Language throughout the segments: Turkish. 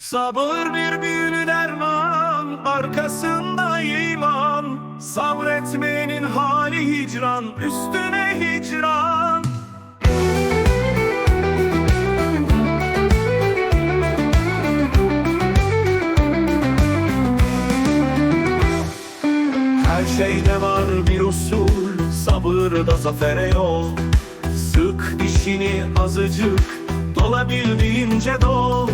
Sabır bir büyülü derman Arkasında iman. Sabretmenin hali hicran Üstüne hicran. Her şeyde var bir usul Sabırda zafere yol. Sık dişini azıcık Dolabildiğince dol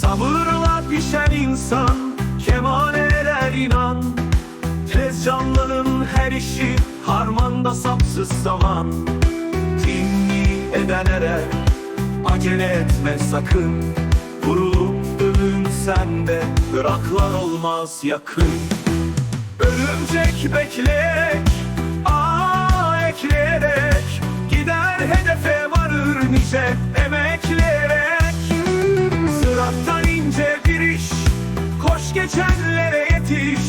Sabırla pişen insan Kemale erer inan. Tez canlının her işi Harmanda sapsız saman Tinni eden erer Acele etme sakın. Vurulup övünsen de Bıraklar olmaz yakın. Örümcek bekleyerek Aa ekleyerek. Gider hedefe varır nice emekleyerek Geçenlere yetiş.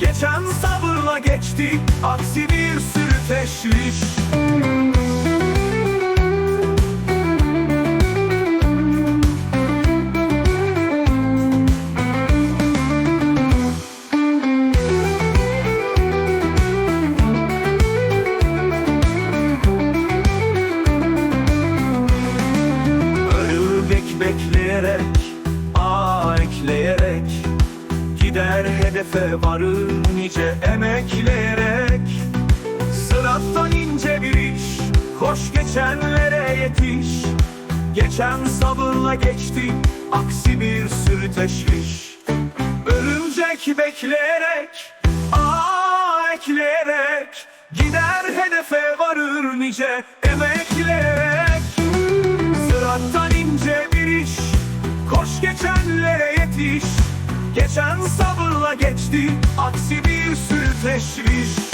Geçen sabırla geçti Aksi bir sürü teşviş. Ölmek bekleyerek Gider hedefe varır nice emekleyerek. Sırattan ince bir iş Koş geçenlere yetiş. Geçen sabırla geçti Aksi bir sürü teşviş Örümcek bekleyerek Aa ekleyerek. Gider hedefe varır nice emekleyerek. Sırattan ince bir iş Koş geçenlere yetiş. Geçen sabırla geçti. Aksi bir sürü teşviş